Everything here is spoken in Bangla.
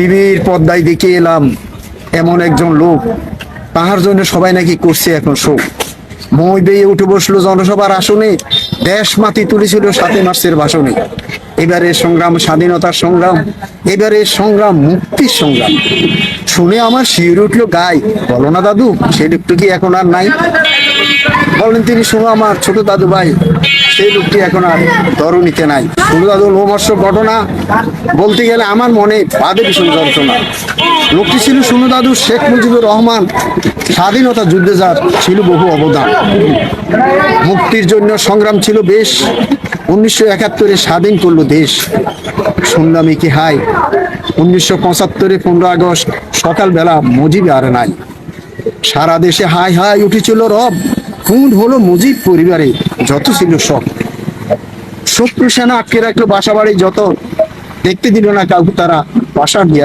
টিভির পর্দায় দেখে এলাম এমন একজন লোক। তাহার জন্য সবাই নাকি করছে এখন শোক মই বেয়ে উঠে বসল জনসভার আসনে, দেশ মাতি তুলেছিল সাথে মার্চের ভাষণে। এবারে সংগ্রাম, স্বাধীনতার সংগ্রাম, এবারে সংগ্রাম, মুক্তির সংগ্রাম। শুনে আমার শিউরে উঠল গায়ে, বলো না দাদু লোকটা কি এখন আর নাই? বলেন তিনি শুনো আমার ছোট দাদু ভাই, সেই লোকটি এখন আর ধরণীতে নাই। ছোট দাদু লোমর্ষ ঘটনা, বলতে গেলে আমার মনে বাদে ভীষণ যন্ত্রণা। লোকটি ছিল শুনু দাদু শেখ মুজিবুর রহমান, স্বাধীনতা যুদ্ধে যার ছিল বহু অবদান। মুক্তির জন্য সংগ্রাম ছিল বেশ, উনিশশো একাত্তরে স্বাধীন করল দেশ। শুনলাম কি হাই? উনিশশো পঁচাত্তরে পনেরো আগস্ট সকালবেলা মুজিব আর নাই। সারা দেশে হাই হাই উঠেছিল রব খুন হলো মুজিব পরিবারে যত ছিল সব। শত্রু সেনা আটকে রাখল বাসা বাড়ি যত। দেখতে দিল না কাউকে তারা বাসা দিয়ে